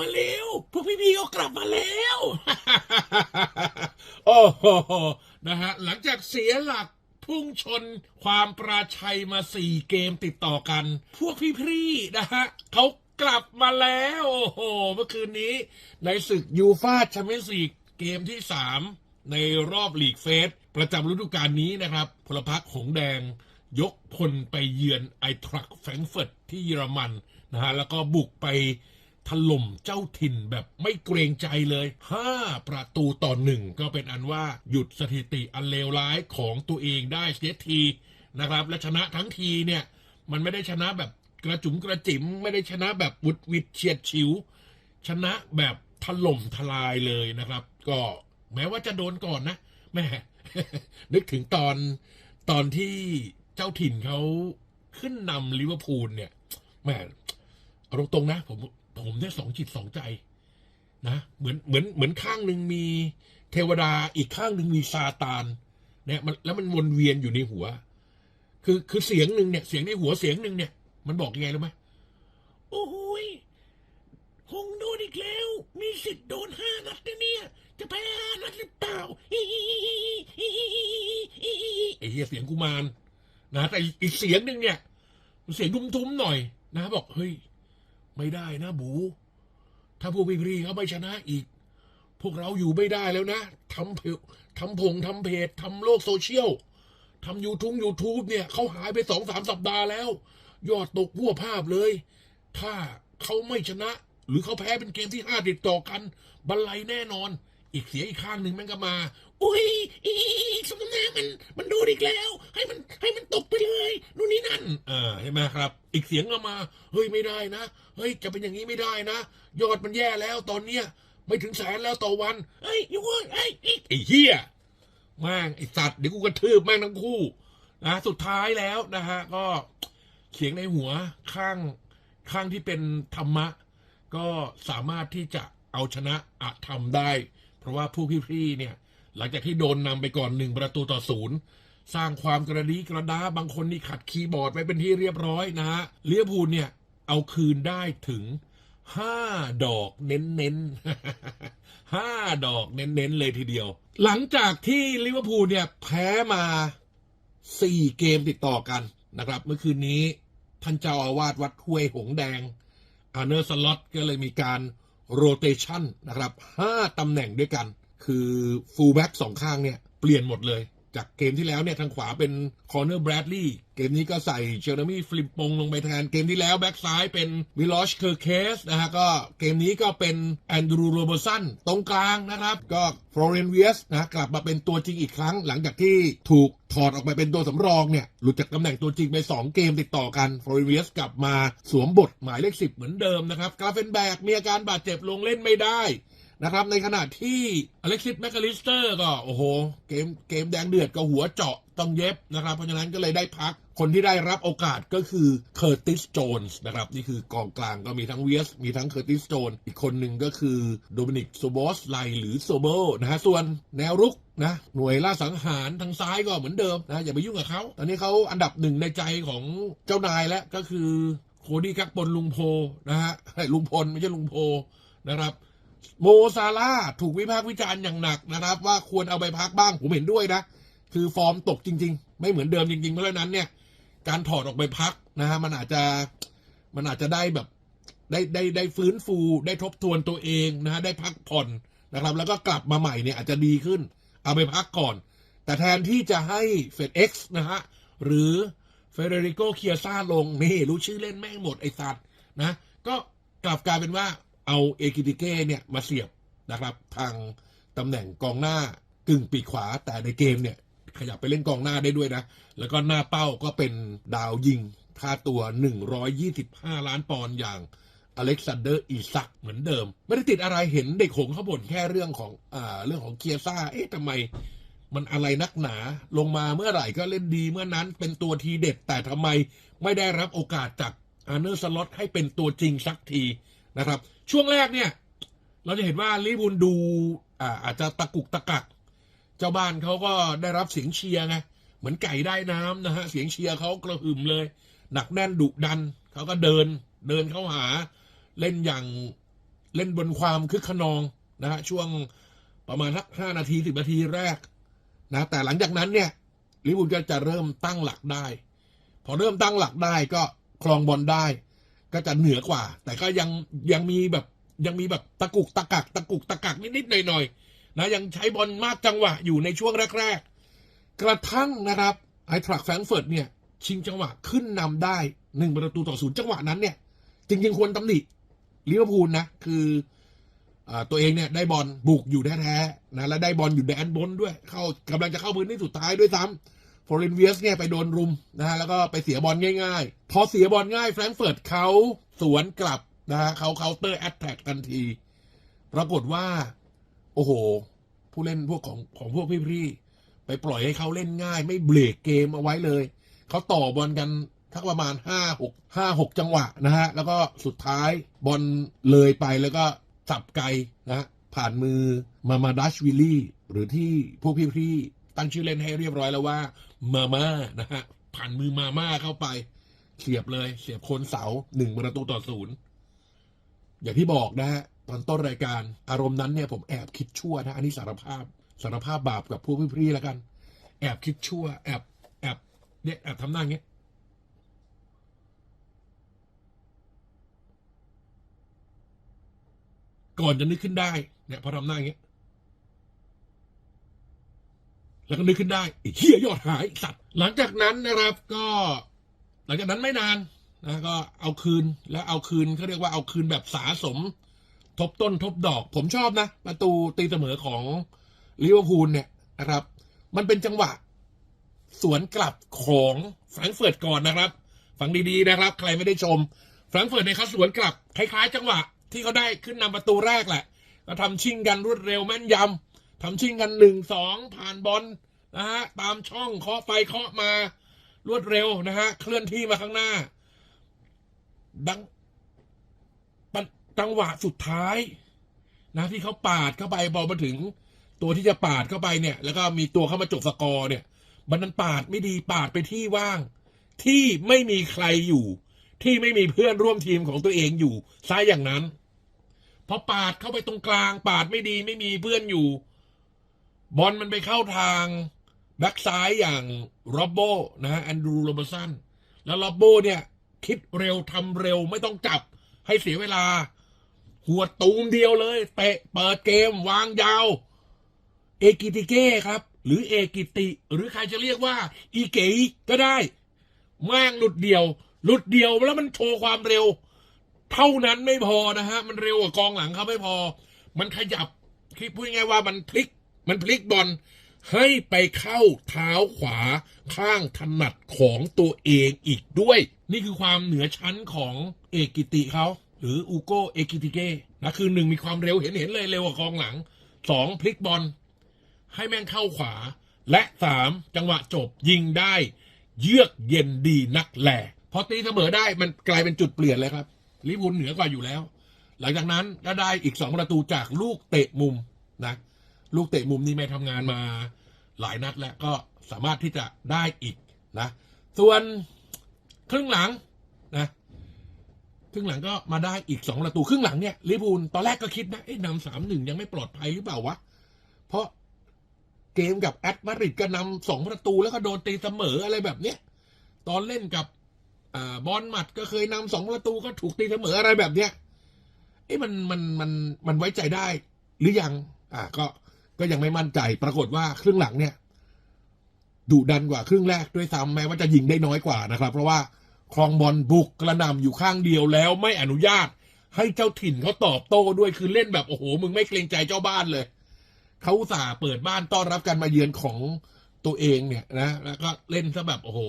มาแล้ว พวกพี่ๆก็กลับมาแล้ว โอ้โห นะฮะ หลังจากเสียหลักพุ่งชนความปราชัยมาสี่เกมติดต่อกัน พวกพี่ๆนะฮะเขากลับมาแล้ว โอ้โห เมื่อคืนนี้ ในศึกยูฟาแชมเปี้ยนส์ลีกเกมที่สามในรอบลีกเฟส ประจำฤดูกาลนี้นะครับ พลพรรคหงแดงยกพลไปเยือนไอทรัคแฟรงเฟิร์ตที่เยอรมันนะฮะ แล้วก็บุกไป ถล่มเจ้าถิ่นแบบไม่เกรงใจเลย 5 ประตูต่อหนึ่งก็เป็นอันว่าหยุดสถิติอันเลวร้ายของตัวเองได้เสียทีนะครับ และชนะทั้งทีเนี่ยมันไม่ได้ชนะแบบกระจุมกระจิ๋มไม่ได้ชนะแบบวุดวิดเฉียดฉิว ชนะแบบถล่มทลายเลยนะครับ ก็แม้ว่าจะโดนก่อนนะแม่นึกถึงตอนตอนที่เจ้าถิ่นเขาขึ้นนำลิเวอร์พูลเนี่ยแม่เอาตรงๆนะผม ผมเนี่ยสองจิตสองใจนะเหมือนเหมือนเหมือนข้างหนึ่งมีเทวดาอีกข้างหนึ่งมีซาตานเนี่ยมันแล้วมันวนเวียนอยู่ในหัว คือคือเสียงหนึ่งเนี่ยเสียงในหัวเสียงหนึ่งเนี่ย มันบอกยังไงรู้ไหมโอ้โหยหงโดนอีกแล้ว มีสิทธิ์โดนห้านัดนะเนี่ย จะแพ้ห้านัดหรือเปล่าไอ้เหี้ยเสียงกุมารนะแต่อีกเสียงหนึ่งเนี่ยเสียงทุ้มๆหน่อยนะบอกเฮ้ย ไม่ได้นะบู ถ้าพวกพี่ๆเขาไม่ชนะอีก พวกเราอยู่ไม่ได้แล้วนะทำเพจทำผงทำเพจทำโลกโซเชียลทำยูทูบยูทูบเนี่ยเขาหายไปสองสามสัปดาห์แล้ว ยอดตกหัวภาพเลย ถ้าเขาไม่ชนะ หรือเขาแพ้เป็นเกมที่ห้าติดต่อกันบันไลแน่นอน อีกเสียงอีกข้างหนึ่งแม่งก็มา อุ้ยอีสมนามัน มันดนอีกแล้ว ให้มันให้มันตกไปเลยนู่นนี่นั่น เออใช่ไหมครับ อีกเสียงก็มา เฮ้ยไม่ได้นะ เฮ้ยจะเป็นอย่างนี้ไม่ได้นะ ยอดมันแย่แล้วตอนเนี้ยไม่ถึงแสนแล้วต่อวันเฮ้ยอยูเว้ยเฮ้ยไอ้ไอ้เหี้ยแม่งไอสัตว์เดี๋ยวกูกระทืบแม่งทั้งคู่นะสุดท้ายแล้วนะฮะ ก็เขียงในหัวข้างข้างที่เป็นธรรมะ ก็สามารถที่จะเอาชนะอธรรมได้ เพราะว่าผู้พี่ๆเนี่ย หลังจากที่โดนนำไปก่อนหนึ่งประตูต่อศูนย์สร้างความกระดีกระดาบางคนนี่ขัดคีย์บอร์ดไว้เป็นที่เรียบร้อยนะฮะเลียพูลเนี่ย เอาคืนได้ถึงห้าดอกเน้นๆห้าดอกเน้นๆเลยทีเดียว หลังจากที่ลิเวอร์พูลเนี่ย แพ้มาสี่เกมติดต่อกันนะครับ เมื่อคืนนี้ท่านเจ้าอาวาสวัดห้วยหงแดงอาเนอร์สล็อตก็เลยมีการ โรเตชันนะครับห้าตำแหน่งด้วยกัน คือฟูลแบ็กสองข้างเนี่ย เปลี่ยนหมดเลย จากเกมที่แล้วเนี่ยทางขวาเป็นคอร์เนอร์แบรดลีย์เกมนี้ก็ใส่เจอร์มี่ฟลิปปงลงไปแทนเกมที่แล้วแบ็กซ้ายเป็นมิลอชเคอร์เคสนะฮะก็เกมนี้ก็เป็นแอนดรูโรเบอร์สันตรงกลางนะครับ ก็ฟลอเรนเวียสนะกลับมาเป็นตัวจริงอีกครั้ง หลังจากที่ถูกถอดออกไปเป็นตัวสำรองเนี่ยหลุดจากตำแหน่งตัวจริงไป 2 เกมติดต่อกันฟลอเรนเวียสกลับมาสวมบทหมายเลขสิบเหมือนเดิมนะครับกราเฟนแบกมีอาการบาดเจ็บลงเล่นไม่ได้ นะครับ ในขณะที่อเล็กซิสแมคคาลิสเตอร์ก็โอ้โห เกมเกมแดงเดือดก็หัวเจาะต้องเย็บนะครับ เพราะฉะนั้นก็เลยได้พักคนที่ได้รับโอกาสก็คือเคอร์ติสโจนส์นะครับ นี่คือกองกลางก็มีทั้งเวียสมีทั้งเคอร์ติสโจนอีกคนหนึ่งก็คือโดมินิกโซบอสไลหรือโซโบนะฮะส่วนแนวรุกนะหน่วยล่าสังหารทางซ้ายก็เหมือนเดิมนะอย่าไปยุ่งกับเขาตอนนี้เขาอันดับหนึ่งในใจของเจ้านายแล้วก็คือโคดี้กักบนลุงโพนะฮะลุงพลไม่ใช่ลุงโพนะครับ โมซาลาถูกวิพากษ์วิจารณ์อย่างหนักนะครับ ว่าควรเอาไปพักบ้างผมเห็นด้วยนะ คือฟอร์มตกจริง ๆ ไม่เหมือนเดิมจริงๆเพราะฉะนั้นเนี่ย การถอดออกไปพักนะฮะมันอาจจะมันอาจจะได้แบบได้ได้ได้ฟื้นฟูได้ทบทวนตัวเองนะฮะได้พักผ่อนนะครับ แล้วก็กลับมาใหม่เนี่ยอาจจะดีขึ้น เอาไปพักก่อน แต่แทนที่จะให้เฟดเอ็กซ์นะฮะหรือเฟเดริโกเคียซ่าลงนี่รู้ชื่อเล่นแม่งหมดไอสัตว์นะ ก็กลับกลายเป็นว่า เอาเอกิติเก้เนี่ยมาเสียบนะครับ ทางตำแหน่งกองหน้ากึ่งปีกขวาแต่ในเกมเนี่ย ขยับไปเล่นกองหน้าได้ด้วยนะ แล้วก็หน้าเป้าก็เป็นดาวยิงค่าตัว 125 ล้านปอนด์อย่างอเล็กซานเดอร์อีซักเหมือนเดิม ไม่ได้ติดอะไรเห็นเด็กหงเขาบ่นแค่เรื่องของอ่าเรื่องของเคียซ่า เอ๊ะทำไมมันอะไรนักหนาลงมาเมื่อไหร่ก็เล่นดีเมื่อนั้นเป็นตัวทีเด็ด แต่ทำไมไม่ได้รับโอกาสจากอาร์เนอร์สล็อตให้เป็นตัวจริงสักทีนะครับ ช่วงแรกเนี่ย เราจะเห็นว่าลิบูลดูอาจจะตะกุกตะกัก เจ้าบ้านเขาก็ได้รับเสียงเชียร์ไงเหมือนไก่ได้น้ำนะฮะเสียงเชียร์เขากระหึ่มเลย หนักแน่นดุดันเขาก็เดินเดินเข้าหาเล่นอย่างเล่นบนความคึกขนองนะฮะช่วงประมาณสักห้านาทีสิบนาทีแรกนะแต่หลังจากนั้นเนี่ยลิเวอร์พูลก็จะเริ่มตั้งหลักได้ พอเริ่มตั้งหลักได้ก็ครองบอลได้ ก็จะเหนือกว่า แต่ก็ยังยังมีแบบยังมีแบบตะกุกตะกักตะกุกตะกักนิดๆหน่อยๆนะยังใช้บอลมากจังหวะอยู่ในช่วงแรก ๆ กระทั่งนะครับไอ้ทรักแฟรงเฟิร์ตเนี่ย ชิงจังหวะขึ้นนำได้หนึ่งประตูต่อศูนย์จังหวะนั้นเนี่ย จริงๆควรตำหนิลิเวอร์พูลนะ คืออตัวเองเนี่ยได้บอลบุกอยู่แท้ๆนะและได้บอลอยู่ในอันบนด้วย เข้ากำลังจะเข้าพื้นที่สุดท้ายด้วยซ้ำ ฟอร์เรนเวียสเนี่ยไปโดนรุมนะฮะแล้วก็ไปเสียบอลง่ายๆ พอเสียบอลง่ายแฟรงก์เฟิร์ตเขาสวนกลับนะฮะเขาเคาน์เตอร์แอตแทกทันที ปรากฏว่า โอ้โห ผู้เล่นพวกของของพวกพี่ๆไปปล่อยให้เขาเล่นง่าย ไม่เบรกเกมเอาไว้เลย เขาต่อบอลกันทักประมาณห้าหกห้าหกจังหวะนะฮะ แล้วก็สุดท้ายบอลเลยไปแล้วก็สับไกลนะผ่านมือมามาดัชวิลลี่ หรือที่พวกพี่ๆตั้งชื่อเล่นให้เรียบร้อยแล้วว่า มาม่านะฮะผ่านมือมาม่าเข้าไป เสียบเลย เสียบคนเสาหนึ่งประตูต่อศูนย์อย่างที่บอกนะฮะตอนต้นรายการอารมณ์นั้นเนี่ยผมแอบคิดชั่วนะอันนี้สารภาพสารภาพบาปกับพวกพี่ๆแล้วกัน แอบคิดชั่ว แอบแอบเนี่ยแอบทำหน้าอย่างเงี้ยก่อนจะนึกขึ้นได้เนี่ยพอทำหน้าอย่างเงี้ย แล้วก็นึกขึ้นได้เฮียยอดหายสัตว์หลังจากนั้นนะครับก็หลังจากนั้นไม่นานนะก็เอาคืนแล้วเอาคืนเขาเรียกว่าเอาคืนแบบสาสม ทบต้นทบดอก ผมชอบนะ ประตูตีเสมอของลิเวอร์พูลเนี่ยนะครับ มันเป็นจังหวะ สวนกลับของแฟรงก์เฟิร์ตก่อนนะครับ ฟังดีๆนะครับ ใครไม่ได้ชมแฟรงก์เฟิร์ตเนี่ยเขาสวนกลับคล้ายๆ จังหวะที่เขาได้ขึ้นนำประตูแรกแหละก็ทำชิงกันรวดเร็วแม่นยำ ทำชิงกันหนึ่งสองผ่านบอลนะฮะตามช่องเคาะไปเคาะมารวดเร็วนะฮะเคลื่อนที่มาข้างหน้า ดังจังหวะสุดท้ายนะที่เขาปาดเข้าไปบอลมาถึง ตัวที่จะปาดเข้าไปเนี่ย แล้วก็มีตัวเข้ามาจบสกอร์เนี่ยมันนั้นปาดไม่ดีปาดไปที่ว่าง ที่ไม่มีใครอยู่ ที่ไม่มีเพื่อนร่วมทีมของตัวเองอยู่ซ้ายอย่างนั้นพอปาดเข้าไปตรงกลาง ปาดไม่ดีไม่มีเพื่อนอยู่ บอลมันไปเข้าทางแบ็กซ้ายอย่างโรบโบนะฮะแอนดรูโรบสันแล้วโรบโบเนี่ย คิดเร็วทำเร็วไม่ต้องจับให้เสียเวลา หัวตูมเดียวเลย เตะเปิดเกมวางยาว เอกิติเก้ครับ หรือเอกิติ หรือใครจะเรียกว่า อีเก๋ก็ได้แม่งหลุดเดียว หลุดเดียวแล้วมันโชว์ความเร็ว เท่านั้นไม่พอนะฮะ มันเร็วกว่ากองหลังเขาไม่พอ มันขยับคิดพูดง่ายว่ามันพลิก มันพลิกบอลให้ไปเข้าเท้าขวาข้างถนัดของตัวเองอีกด้วย นี่คือความเหนือชั้นของเอกิติเขาหรืออูโกเอกิติเก้นะคือหนึ่งมีความเร็วเห็นเห็นเลยเร็วกว่ากองหลังสองพลิกบอลให้แม่งเข้าขวา และสามจังหวะจบยิงได้ เยือกเย็นดีนักแหล่พอตีเสมอได้มันกลายเป็นจุดเปลี่ยนเลยครับลิเวอร์พูลเหนือกว่าอยู่แล้ว หลังจากนั้นก็ได้อีกสองประตูจากลูกเตะมุมนะ ลูกเตะมุมนี่ไม่ทำงานมาหลายนัดแล้วก็สามารถที่จะได้อีกนะ ส่วนครึ่งหลังนะครึ่งหลังก็มาได้อีกสองประตูครึ่งหลังเนี่ยลิเวอร์พูลตอนแรกก็คิดนะเอ๊ะนำสามหนึ่งยังไม่ปลอดภัยหรือเปล่าวะ เพราะเกมกับแอตมาริดก็นำสองประตูแล้วก็โดนตีเสมออะไรแบบเนี้ยตอนเล่นกับอบอลหมัดก็เคยนำสองประตูก็ถูกตีเสมออะไรแบบเนี้ยเอ๊ะมันมันมันมันไว้ใจได้หรือยัง อ่าก็ ก็ยังไม่มั่นใจ ปรากฏว่าครึ่งหลังเนี่ยดุดันกว่าครึ่งแรกด้วยซ้ำแม้ว่าจะยิงได้น้อยกว่านะครับ เพราะว่าครองบอลบุกกระนำอยู่ข้างเดียวแล้วไม่อนุญาต ให้เจ้าถิ่นเขาตอบโต้ด้วยคือเล่นแบบโอ้โห มึงไม่เกรงใจเจ้าบ้านเลยเขาอุตส่าห์เปิดบ้านต้อนรับการมาเยือนของตัวเองเนี่ยนะ แล้วก็เล่นซะแบบโอ้โห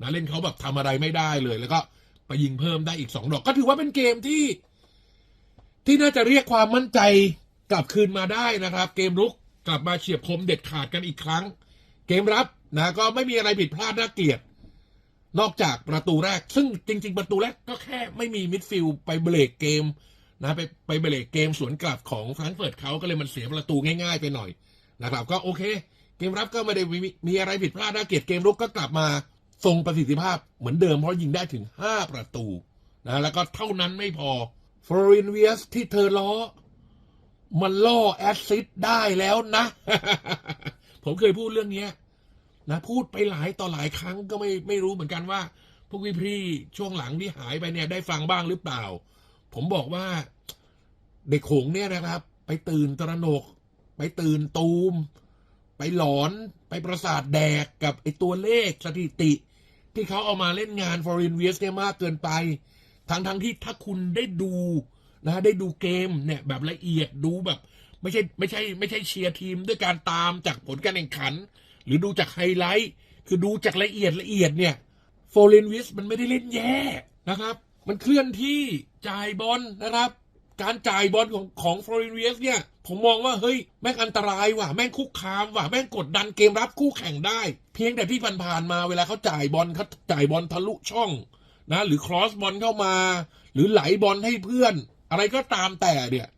นะเล่นเขาแบบทำอะไรไม่ได้เลย แล้วก็ไปยิงเพิ่มได้อีกสองดอก ก็ถือว่าเป็นเกมที่ ที่น่าจะเรียกความมั่นใจ กลับคืนมาได้นะครับ เกมรุกกลับมาเฉียบคมเด็ดขาดกันอีกครั้ง เกมรับนะก็ไม่มีอะไรผิดพลาดน่าเกลียด นอกจากประตูแรก ซึ่งจริง ๆ ประตูแรกก็แค่ไม่มีมิดฟิลไปเบรกเกมนะไปไปเบรกเกมสวนกลับของแฟรงเฟิร์ตเขาก็เลยมันเสียประตูง่าย ๆ ไปหน่อยนะครับ ก็โอเค เกมรับก็ไม่ได้มีมีอะไรผิดพลาดน่าเกลียดเกมรุกก็กลับมาทรงประสิทธิภาพเหมือนเดิมเพราะยิงได้ถึง 5 ประตูนะแล้วก็เท่านั้นไม่พอฟลอรินเวียสที่เธอล้อ มันล่อแอสซิดได้แล้วนะ ผมเคยพูดเรื่องเนี้ยนะพูดไปหลายต่อหลายครั้งก็ไม่ไม่รู้เหมือนกันว่า พวกพี่ๆช่วงหลังที่หายไปเนี่ยได้ฟังบ้างหรือเปล่า ผมบอกว่า เด็กโขงเนี่ยนะครับ ไปตื่นตระหนก ไปตื่นตูม ไปหลอนไปประสาทแดกกับไอตัวเลขสถิติ ที่เขาเอามาเล่นงาน Foreign v s เนี่ยมากเกินไป ทั้งทั้งที่ถ้าคุณได้ดู นะได้ดูเกมเนี่ยแบบละเอียดดูแบบ ไม่ใช่ไม่ใช่ไม่ใช่เชียร์ทีมด้วยการตามจากผลการแข่งขัน หรือดูจากไฮไลท์คือดูจากละเอียดละเอียดเนี่ยโฟเรนวิสมันไม่ได้เล่นแย่นะครับ มันเคลื่อนที่จ่ายบอลนะครับ การจ่ายบอลของของฟลอรินเวียสเนี่ยผมมองว่าเฮ้ยแม่งอันตรายว่ะแม่งคุกคามว่ะแม่งกดดันเกมรับคู่แข่งได้ เพียงแต่ที่ผ่านๆมาเวลาเขาจ่ายบอลเขาจ่ายบอลทะลุช่องนะหรือครอสบอลเข้ามา หรือไหลบอลให้เพื่อน อะไรก็ตามแต่เนี่ย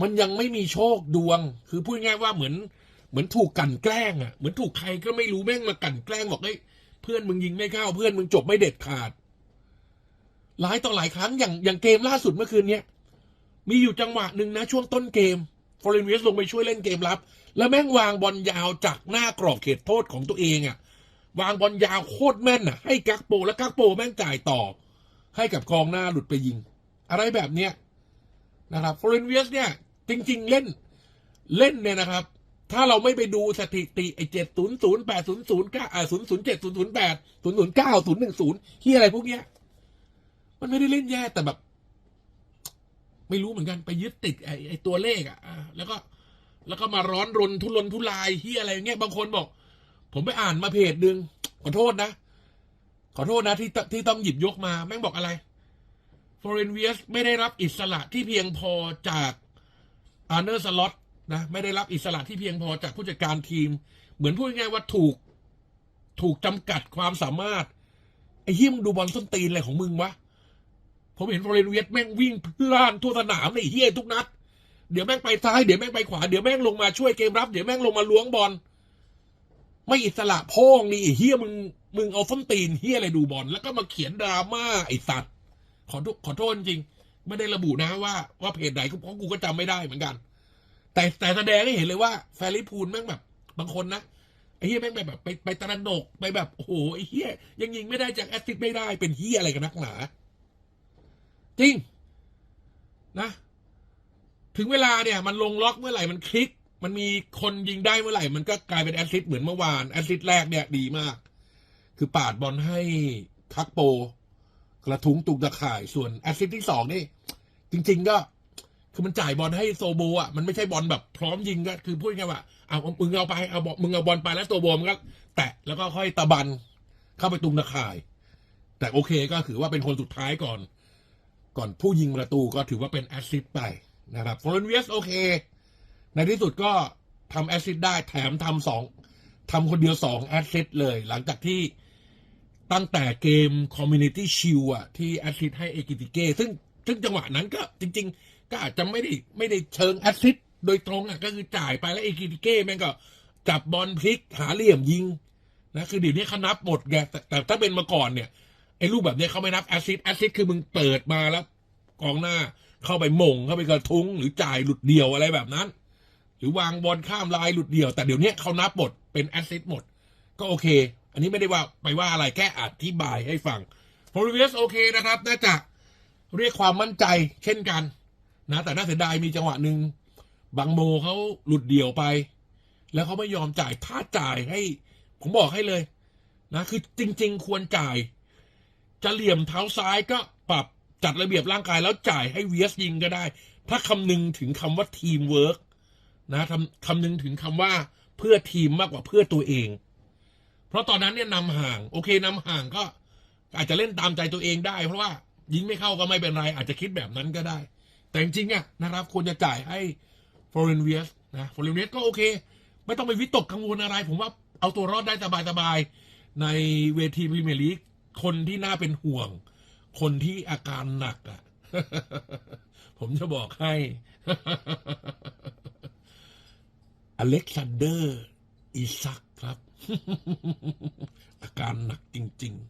มันยังไม่มีโชคดวง คือพูดง่ายว่าเหมือน เหมือนถูกกันแกล้งอะเหมือนถูกใครก็ไม่รู้แม่งมากันแกล้งบอกเฮ้ยเพื่อนมึงยิงไม่เข้าเพื่อนมึงจบไม่เด็ดขาดหลายต่อหลายครั้งอย่างอย่างเกมล่าสุดเมื่อคืนเนี้ยมีอยู่จังหวะหนึ่งนะ ช่วงต้นเกมฟอร์เรนเวสลงไปช่วยเล่นเกมรับ แล้วแม่งวางบอลยาวจากหน้ากรอบเขตโทษของตัวเองอะ่ะ วางบอลยาวโคตรแม่นอะ ให้กักโป แล้วกักโปแม่งจ่ายต่อ ให้กับกองหน้าหลุดไปยิง อะไรแบบเนี้ยนะครับฟอร์เรนเวสเนี่ย จริง ๆ เล่นเล่นเนี่ยนะครับ ถ้าเราไม่ไปดูสถิติไอ้เจ็ดศูนย์ศูนย์แปดศูนย์ศูนย์เก้าอ่าศูนย์ศูนย์เจ็ดศูนย์ศูนย์แปดศูนย์ศูนย์เก้าศูนย์หนึ่งศูนย์ที่อะไรพวกเนี้ย มันไม่ได้เล่นแย่แต่แบบ ไม่รู้เหมือนกันไปยึดติดไอ้ไอ้ตัวเลขอะอะแล้วก็แล้วก็มาร้อนรนทุรนทุรายที่อะไรเงี้ยบางคนบอก ผมไปอ่านมาเพจหนึ่งขอโทษนะ ขอโทษนะที่ที่ต้องหยิบยกมา แม่งบอกอะไร f o r e i g n v i s ไม่ได้รับอิสระที่เพียงพอจากอาร์เนอร์สล็อตนะไม่ได้รับอิสระที่เพียงพอจากผู้จัดการทีม เหมือนพูดง่ายว่าถูกถูกจำกัดความสามารถ ไอ้เฮี้ยมดูบอลส้นตีนอะไรของมึงวะ ผมเห็นฟลอเรนเวียสแม่งวิ่งพล่านทั่วสนามเลยไอ้เฮี้ยทุกนัด เดี๋ยวแม่งไปซ้ายเดี๋ยวแม่งไปขวาเดี๋ยวแม่งลงมาช่วยเกมรับ เดี๋ยวแม่งลงมาล้วงบอลไม่อิสระโพ่งนี่ไอ้เฮี้ยมึงมึงเอาส้นตีนเฮี้ยอะไรดูบอลแล้วก็มาเขียนดราม่าไอ้สัตว์ ขอโทษขอโทษจริง ไม่ได้ระบุนะว่าว่าเพจไหนเพราะกูก็จำไม่ได้เหมือนกัน แต่แต่แสดงให้เห็นเลยว่าแฟรลิพูลแม่งแบบ บางคนนะไอ้เฮียแม่งไปแบบไปไปตระหนกไปแบบโอ้โหไอ้เฮียยังยิงไม่ได้จากแอสซิสไม่ได้เป็นเฮียอะไรกันนักหนาจริง นะ ถึงเวลาเนี่ย มันลงล็อกเมื่อไหร่มันคลิก มันมีคนยิงได้เมื่อไหร่ มันก็กลายเป็นแอสซิสเหมือนเมื่อวานแอสซิสแรกเนี่ยดีมาก คือปาดบอลให้คักโป กระทุ้งตุกตะข่ายส่วนแอสซิสที่สองนี่ จริง ๆ ก็ คือมันจ่ายบอลให้โซโบอะมันไม่ใช่บอลแบบพร้อมยิงก็คือพูดง่ายว่าเอาเอามึงเอาไปเอาบอลมึงเอาบอลไปแล้วโซโบมันก็แตะแล้วก็ค่อยตะบันเข้าไปตุงตะข่าย แต่โอเคก็ถือว่าเป็นคนสุดท้ายก่อน ก่อนผู้ยิงประตูก็ถือว่าเป็นแอสซิสไปนะครับฟลอเรนเวสโอเค ในที่สุดก็ทำแอสซิสได้แถมทำสองทำคนเดียวสองแอสซิสเลย หลังจากที่ ตั้งแต่เกม Community Shield อะที่แอสซิสให้เอกิติเก้ซึ่งซึ่งจังหวะนั้นก็จริง ๆ ก็อาจจะไม่ได้ไม่ได้เชิงแอสซิสโดยตรงอะก็คือจ่ายไปแล้วเอกิติเก้แม่งก็จับบอลพลิกหาเหลี่ยมยิงนะคือเดี๋ยวนี้เขานับหมดไงแต่แต่ถ้าเป็นมาก่อนเนี่ยไอ้รูปแบบเนี้ยเขาไม่นับแอสซิสแอสซิสคือมึงเปิดมาแล้วกองหน้าเข้าไปมงเข้าไปกระทุ้งหรือจ่ายหลุดเดี่ยวอะไรแบบนั้น หรือวางบอลข้ามลายหลุดเดี่ยว แต่เดี๋ยวนี้เขานับหมดเป็นแอสซิสหมด ก็โอเค อันนี้ไม่ได้ว่าไปว่าอะไรแค่อธิบายให้ฟังโพลิเวสโอเคนะครับ น่าจะเรียกความมั่นใจเช่นกันนะ แต่น่าเสียดายมีจังหวะหนึ่งบางโมเขาหลุดเดี่ยวไป แล้วเขาไม่ยอมจ่ายถ้าจ่ายให้ ผมบอกให้เลย นะ คือจริง ๆ ควรจ่าย จะเหลี่ยมเท้าซ้ายก็ปรับจัดระเบียบร่างกายแล้วจ่ายให้เวียสยิงก็ได้ ถ้าคำนึงถึงคำว่าทีมเวิร์กนะคำคำนึงถึงคำว่าเพื่อทีมมากกว่าเพื่อตัวเอง เพราะตอนนั้นเนี่ยนำห่าง โอเคนำห่างก็ อาจจะเล่นตามใจตัวเองได้ เพราะว่ายิงไม่เข้าก็ไม่เป็นไร อาจจะคิดแบบนั้นก็ได้ แต่จริงๆอะนะครับควรจะจ่ายให้ฟลอเรนเวียสนะฟลอเรนเวียสก็โอเค ไม่ต้องไปวิตกกังวลอะไร ผมว่าเอาตัวรอดได้สบายๆในเวทีพรีเมียร์ลีกคนที่น่าเป็นห่วง คนที่อาการหนักอะผมจะบอกให้ อเล็กซานเดอร์ อีซักครับ อาการหนักจริง ๆ